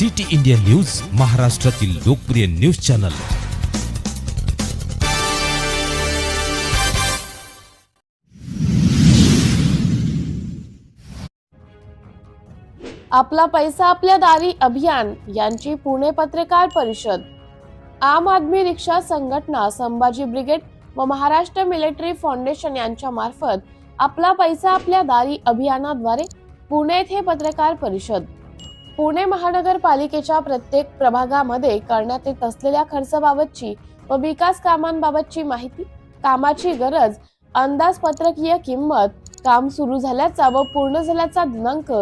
City India news महाराष्ट्रातील लोकप्रिय news channel. आपला पैसा आपल्या दारी अभियान यांची पुणे पत्रकार परिषद. आम आदमी रिक्षा संघटना संभाजी ब्रिगेड व महाराष्ट्र मिलिटरी फाउंडेशन यांच्या मार्फत आपला पैसा आपल्या दारी अभियानाद्वारे पुणे येथे पत्रकार परिषद. पुणे महानगरपालिकेच्या प्रत्येक प्रभागामध्ये करण्यात येत असलेल्या खर्चाबाबतची व विकास कामांबाबतची माहिती कामाची गरज अंदाजपत्रकीय किंमत काम सुरू झाल्याचा व पूर्ण झाल्याचा दिनांक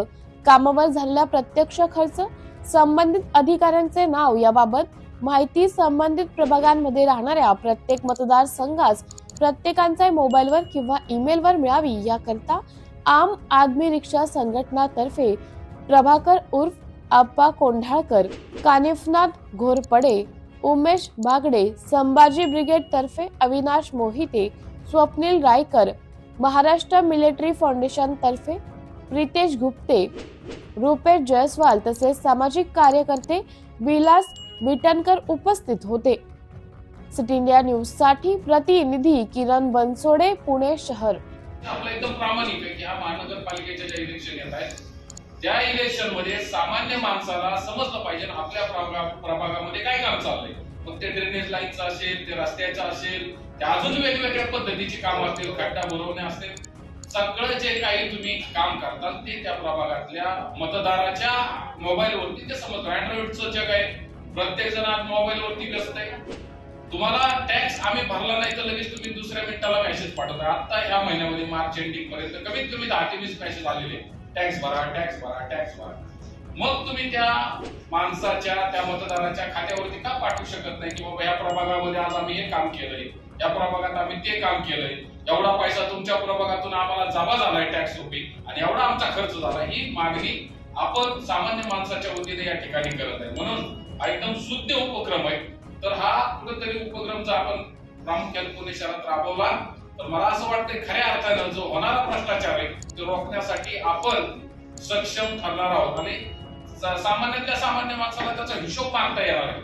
कामावर झालेला प्रत्यक्ष खर्च संबंधित अधिकाऱ्यांचे नाव याबाबत माहिती संबंधित प्रभागांमध्ये राहणाऱ्या प्रत्येक मतदारसंघास प्रत्येकांच्या मोबाईलवर किंवा ईमेलवर मिळावी याकरता आम आदमी रिक्षा संघटनातर्फे प्रभाकर उर्फ आप्पा कोंढाळकर कानिफनाथ घोरपडे उमेश बागडे संभाजी ब्रिगेड तर्फे अविनाश मोहिते स्वप्नील रायकर महाराष्ट्र मिलिटरी फाउंडेशन तर्फे प्रितेश गुप्ते रुपेश जयस्वाल तसेच सामाजिक कार्यकर्ते विलास बिटनकर उपस्थित होते. सिटी इंडिया न्यूजसाठी प्रतिनिधी किरण बनसोडे पुणे शहर. आपलं एकदम प्रामाणिक आहे की हा महानगरपालिकेच्या ज्या इलेक्शन येत आहेत त्या इलेक्शनमध्ये सामान्य माणसाला समजलं पाहिजे आपल्या प्रभागामध्ये काय काम चाललंय. मग ते ड्रेनेज लाईनचं असेल ते रस्त्याचं असेल ते अजून वेगवेगळ्या पद्धतीची काम असतील खड्डा भरवणे असतील. सगळं जे काही तुम्ही काम करताल ते त्या प्रभागातल्या मतदाराच्या मोबाईलवरती ते समजतं. अँड्रॉइडचं जग आहे. प्रत्येक जण आज मोबाईलवरती व्यस्त आहे. तुम्हाला टॅक्स आम्ही भरला नाही तर लगेच तुम्ही दुसऱ्या मिनिटाला मेसेज पाठवता. आता ह्या महिन्यामध्ये मार्च एंडिंग पर्यंत कमीत कमी दहा ते वीस मेसेज आलेले टॅक्स भरा टॅक्स भरा टॅक्स भरा. मग तुम्ही त्या माणसाच्या त्या मतदाराच्या खात्यावरती का पाठवू शकत नाही? की बाबा या प्रभागामध्ये आज आम्ही हे काम केलंय या प्रभागात आम्ही ते काम केलंय एवढा पैसा तुमच्या प्रभागातून आम्हाला जमा झालाय टॅक्स रुपी आणि एवढा आमचा खर्च झाला ही मागणी आपण सामान्य माणसाच्या वतीने या ठिकाणी करत आहे. म्हणून हा एकदम शुद्ध उपक्रम आहे. तर हा कुठेतरी उपक्रम जर आपण प्रामुख्याने पुणे शहरात राबवला. तर मला असं वाटतं खऱ्या अर्थानं जो होणारा भ्रष्टाचार आहे तो रोखण्यासाठी आपण सक्षम ठरणार आहोत. आणि सामान्यातल्या सामान्य माणसाला त्याचा हिशोब मागता येणार आहे.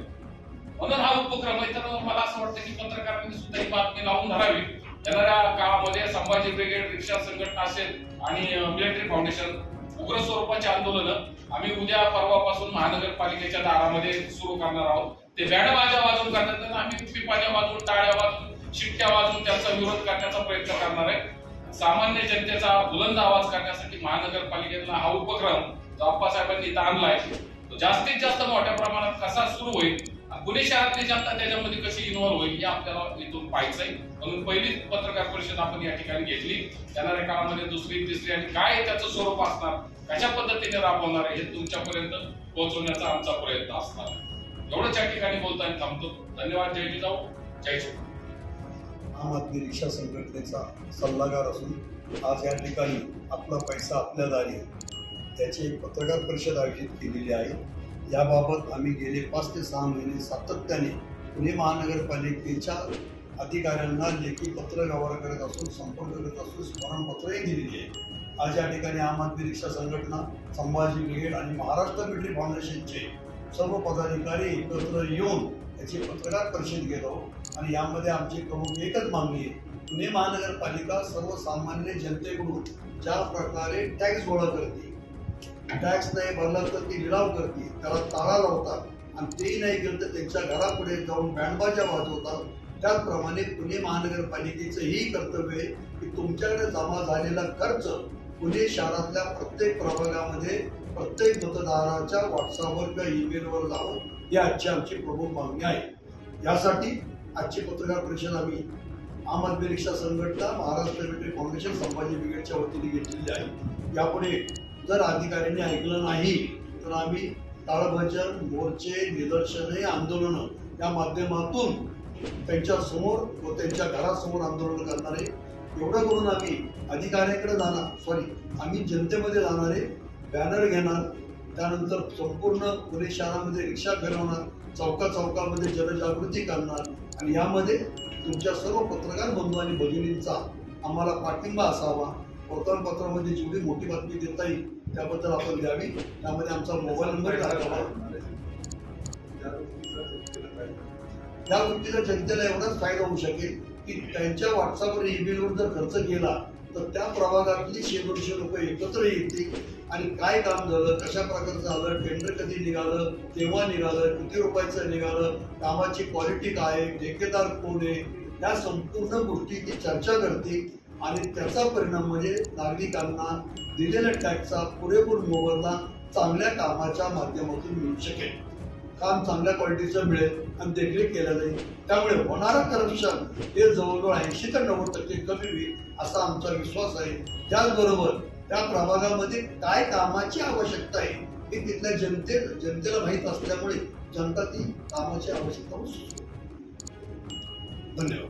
म्हणून हा उपक्रम आहे. तर मला असं वाटतं की पत्रकारांनी सुद्धा ही बातमी लावून धरावी. येणाऱ्या काळामध्ये संभाजी ब्रिगेड रिक्षा संघटना असेल आणि मिलिटरी फाउंडेशन उग्र स्वरूपाचे आंदोलन आम्ही उद्या परवापासून महानगरपालिकेच्या दारामध्ये सुरू करणार आहोत. ते बँड बाजा वाजवून करण्यात आम्ही पिपाण्या वाजवून टाळ्या वाजवून शिट्ट्या वाजून त्यांचा विरोध करण्याचा प्रयत्न करणार आहे. सामान्य जनतेचा बुलंद आवाज करण्यासाठी महानगरपालिकेतला हा उपक्रम जो आप्पासाहेबांनी इथं आणलाय तो जास्तीत जास्त मोठ्या प्रमाणात कसा सुरू होईल पुणे शहरातली जनता त्याच्यामध्ये कशी इन्व्हॉल्व होईल हे आपल्याला इथून पाहायचंय म्हणून पहिली पत्रकार परिषद आपण या ठिकाणी घेतली. येणाऱ्या काळामध्ये दुसरी तिसरी आणि काय त्याचं स्वरूप असणार कशा पद्धतीने राबवणार आहे हे तुमच्यापर्यंत पोहोचवण्याचा आमचा प्रयत्न असणार एवढंच या ठिकाणी बोलताना थांबतो. धन्यवाद. जय जिजाऊ. जय शिव आम आदमी रिक्षा संघटनेचा सल्लागार असून आज या ठिकाणी आपला पैसा आपल्या दारी त्याची एक पत्रकार परिषद आयोजित केलेली आहे. याबाबत आम्ही गेले पाच ते सहा महिने सातत्याने पुणे महानगरपालिकेच्या अधिकाऱ्यांना लेखी पत्र व्यवहार करत असून संपर्क करत असून स्मरणपत्रही दिलेली आहे. आज या ठिकाणी आम आदमी रिक्षा संघटना संभाजी ब्रिगेड आणि महाराष्ट्र मिलिटरी फाउंडेशनचे सर्व पदाधिकारी एकत्र येऊन याची पत्रकार परिषद घेत आहोत. आणि यामध्ये आमची प्रमुख एकच मागणी आहे. पुणे महानगरपालिका सर्वसामान्य जनतेकडून ज्या प्रकारे टॅक्स गोळा करते टॅक्स नाही भरला तर ती लिलाव करते त्याला ताळा लावतात आणि तेही नाही केलं तर त्यांच्या घरापुढे जाऊन बँडबाजा वाजवतात. त्याचप्रमाणे पुणे महानगरपालिकेचं ही कर्तव्य आहे की तुमच्याकडे जमा झालेला खर्च पुणे शहरातल्या प्रत्येक प्रभागामध्ये प्रत्येक मतदाराच्या व्हॉट्सअपवर किंवा ईमेलवर जावं ही आजची आमची प्रमुख मागणी आहे. यासाठी आजची पत्रकार परिषद आम्ही आम आदमी रिक्षा संघटना महाराष्ट्र मिलिटरी फाउंडेशन संभाजी ब्रिगेडच्या वतीने घेतलेली आहे. यापुढे जर अधिकाऱ्यांनी ऐकलं नाही तर आम्ही ताळभजन मोर्चे निदर्शने आंदोलनं या माध्यमातून त्यांच्यासमोर व त्यांच्या घरासमोर आंदोलन करणार आहे एवढं करून आम्ही अधिकाऱ्याकडे जाणार सॉरी आम्ही जनतेमध्ये जाणार आहे बॅनर घेणार त्यानंतर संपूर्ण पुणे शहरामध्ये रिक्षा फिरवणार चौका चौकामध्ये जनजागृती करणार आणि यामध्ये तुमच्या सर्व पत्रकार बंधू आणि भगिनींचा आम्हाला पाठिंबा असावा. वर्तमानपत्रामध्ये जेवढी मोठी बातमी देता येईल त्याबद्दल आपण द्यावी. त्यामध्ये आमचा मोबाईल नंबर या गोष्टीचा जनतेला एवढाच फायदा होऊ शकेल की त्यांच्या व्हॉट्सअपवर ईमेलवर जर खर्च केला तर त्या प्रभागातली शेकडोशे लोक एकत्र येतील आणि काय काम झालं कशा प्रकारचं झालं टेंडर कधी निघालं केव्हा निघालं किती रुपयाचं निघालं कामाची क्वालिटी काय आहे ठेकेदार कोण आहे या संपूर्ण गोष्टीची चर्चा करतील आणि त्याचा परिणाम म्हणजे नागरिकांना दिलेल्या टॅक्सचा पुरेपूर मोबदला चांगल्या कामाच्या माध्यमातून मिळू शकेल. काम चांगल्या क्वालिटीचं मिळेल आणि देखरेख केल्या जाईल. त्यामुळे होणारं करप्शन हे जवळजवळ ऐंशी ते नव्वद टक्के कमी होईल असा आमचा विश्वास आहे. त्याचबरोबर त्या प्रभागामध्ये काय कामाची आवश्यकता आहे हे तिथल्या जनते जनतेला माहीत असल्यामुळे जनता ती कामाची आवश्यकता सुचवेल. धन्यवाद.